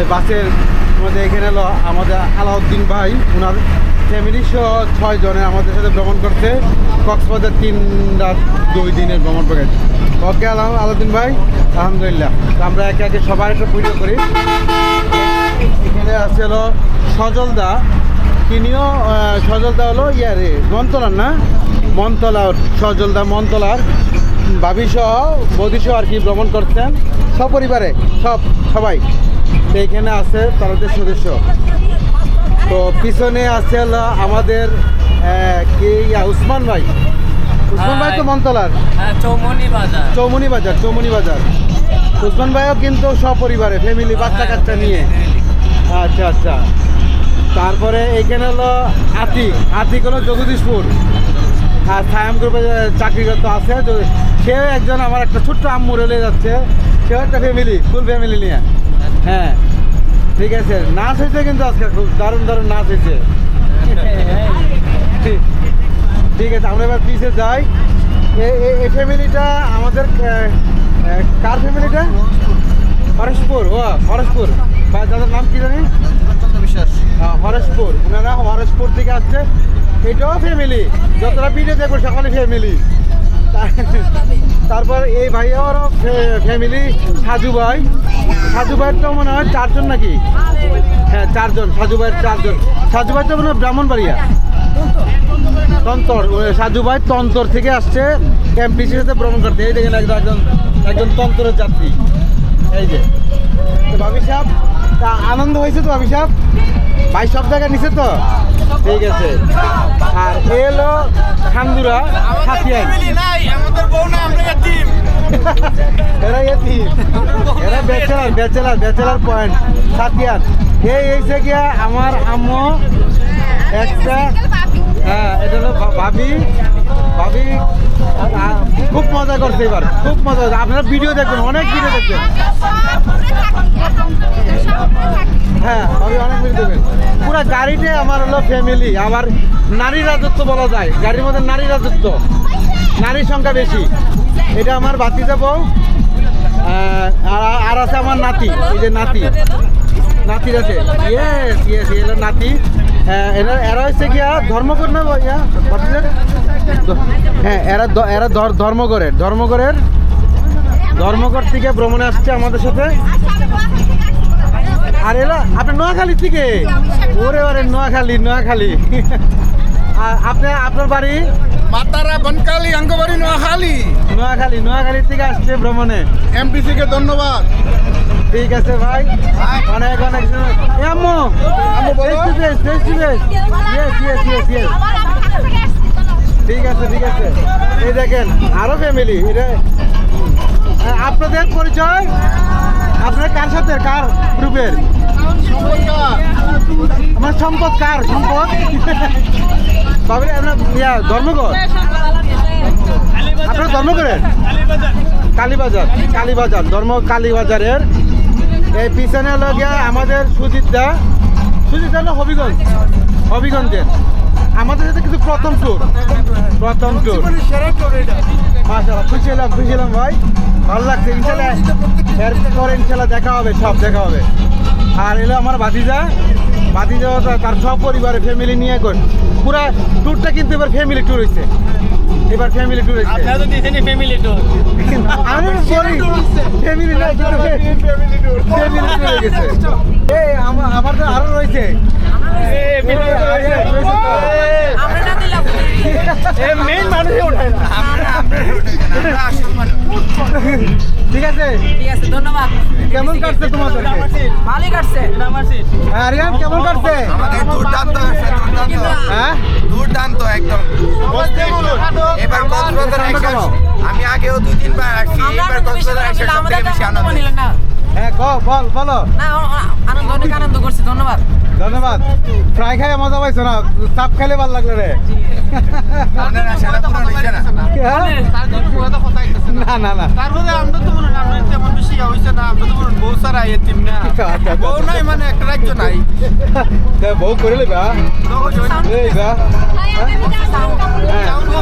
ওই বাসের মধ্যে এখানে এলো আমাদের আলাউদ্দিন ভাই ওনার ফ্যামিলি সহ ছয় জনের আমাদের সাথে ভ্রমণ করতে কক্সবাজার তিন রাত দুই দিনের ভ্রমণ প্যাকেজ ওকে, আলাহ আলাউদ্দিন ভাই, আলহামদুলিল্লাহ। আমরা একে একে সবার একটা পুজো করি। এখানে আছে হলো সজলদা। তিনিও সজলদা হলো ইয়ারে মন্তলার না? মন্তলার, সজলদা মন্তলার। ভাবি সহ বৌদি সহ আর কি ভ্রমণ করছেন। সপরিবারে সব সবাই। তো এখানে আছে তাদের সদস্য। তো পিছনে আছে আমাদের কি উসমান ভাই। উসমান ভাই তো মন্তলার হ্যাঁ চৌমনি বাজার। চৌমনি বাজার চৌমনি বাজার। উসমান ভাইও কিন্তু সপরিবারে ফ্যামিলি বাচ্চা কাচ্চা নিয়ে। আচ্ছা আচ্ছা। তারপরে এইখানে হলো আতিক। আতিক হলো জগদীশপুর। আর সায়াম গ্রুপে চাকরিরত আছে সেও একজন আমার একটা ছোট্ট আম্মু রেলে যাচ্ছে সেও একটা ফ্যামিলি ফুল ফ্যামিলি নিয়ে। হ্যাঁ ঠিক আছে। নাচ হয়েছে কিন্তু আজকে খুব দারুণ দারুণ নাচ হয়েছে। ঠিক- ঠিক আছে আমরা এবার পিছিয়ে যাই। এই ফ্যামিলিটা আমাদের কার ফ্যামিলিটা হরেশপুর ও হরেশপুর। বা দাদার নাম কি জানি? বিশ্বাস। হরেশপুর। ওনারা হরেশপুর থেকে আসছে। এটাও ফ্যামিলি যতটা ভিডিও দেখব সকলে ফ্যামিলি তারপর এই ভাইয়ারও ফ্যামিলি সাজু ভাই। সাজু ভাইয়ের তো মনে হয় চারজন নাকি? হ্যাঁ চারজন। সাজু ভাইয়ের চারজন। সাজু ভাই তো মনে হয় ব্রাহ্মণবাড়িয়া। তন্তর। সাজু ভাই তন্তর থেকে আসছে এমপিসির সাথে ভ্রমণ করতে। এই দেখেন একজন একজন একজন তন্তরের যাত্রী। এই যে। তো ভাবি সাহেব, তা আনন্দ হয়েছে তো ভাবি সাহেব? ভাই সব জায়গায় নিছে তো? ঠিক আছে। আর এলো খান্দুরা আমাদের আমরা ব্যাচেলার পয়েন্ট সাতিয়ার এই এসে গিয়া আমার আম্মু, একটা হ্যাঁ এটা হলো ভাবি। ভাবি খুব মজা করছে এবার। খুব মজা করছে। আপনারা ভিডিও দেখবেন, অনেক ভিডিও দেখবেন। হ্যাঁ ভাবি অনেক ভিডিও দেখবেন। পুরো গাড়িতে আমার হলো ফ্যামিলি আবার নারী রাজত্ব বলা যায়। গাড়ির মধ্যে নারী রাজত্ব। নারীর সংখ্যা বেশি। এটা আমার ভাতিজা বউ আর আছে আমার নাতি, এই যে নাতি। নাতির আছে। ইয়েস ইয়েস এলো নাতি। এরা এরা হচ্ছে গিয়া ধর্মকর না ইয়া, ভাতিজা? হ্যাঁ এরা এরা ধর- ধর্মগড়ের ধর্মগড়ের ধর্মগড় থেকে ভ্রমণে আসছে আমাদের সাথে। আর এলা আপনি নোয়াখালী থেকে? ওরে ওরে নোয়াখালী নোয়াখালী। আর আপনার বাড়ি? মাতারা বনকালি অঙ্গবাড়ি নোয়াখালী। নোয়াখালী নোয়াখালী থেকে আসছে ভ্রমণে। এমপিসি কে ধন্যবাদ। ঠিক আছে ভাই। অনেক অনেক আম্মু আম্মু বলো। Yes, yes, yes, yes. ঠিক আছে ঠিক আছে। এই দেখেন আরও ফ্যামিলি এটা আপনাদের পরিচয়? আপনার কার সাথে? কার গ্রুপের আমার সম্পদ কার? সম্পদ? বাবুরে, আপনার ইয়া আপনার ধর্মঘটের? কালীবাজার কালীবাজার, ধর্ম কালীবাজারের। এই পিছনে হলো গিয়া আমাদের সুজিতদা সুজিতদা হলো হবিগঞ্জ, হবিগঞ্জের। আমাদের সাথে কিন্তু প্রথম ট্যুর প্রথম ট্যুর মাশাআল্লাহ, খুশি হলাম খুশি হলাম ভাই। ভালো লাগছে ইনশাল্লাহ এরপরে ইনশাল্লাহ দেখা হবে, সব দেখা হবে। আর এলো আমার ভাতিজা ভাতিজা তো তার সব পরিবারে ফ্যামিলি নিয়ে কর পুরা ট্যুরটা কিন্তু এবার ফ্যামিলি ট্যুর হয়েছে এবার ফ্যামিলি ট্যুর হয়েছে আপনারা তো দিয়েছেন ফ্যামিলি ট্যুর আমি বলি ফ্যামিলি না কিন্তু ফ্যামিলি ট্যুর হয়ে গেছে এই আমার আমার তো আরও রয়েছে মেইন মানুষই ওঠে না ঠিক আছে? ঠিক আছে ধন্যবাদ। কেমন কাটছে তোমাদের? ভালোই কাটছে। আরিয়ান কেমন কাটছে? আমাদের দুর্দান্ত দুর্দান্ত। হ্যাঁ? দুর্দান্ত একদম। এবার কক্সবাজার? আমি আগেও দুই তিনবার আসছি। এবার কক্সবাজার একশো সব আমাদের থেকে বেশি আনন্দ। হ্যাঁ ক বল বলো। না আনন্দ অনেক আনন্দ করছি ধন্যবাদ। ধন্যবাদ। ফ্রাই খাই মজা পাইছো না? চাপ খাইলে ভালো লাগল রে। না? না। না। না তারপরে আমরা তো মনে আমরা তেমন বেশি হইছে না আমরা তো মনে বউ সারা এতিম না। আচ্ছা, আচ্ছা। বউ নাই মানে একটা রাজ্য নাই। বউ করে লেবা এই বা সাউন্ড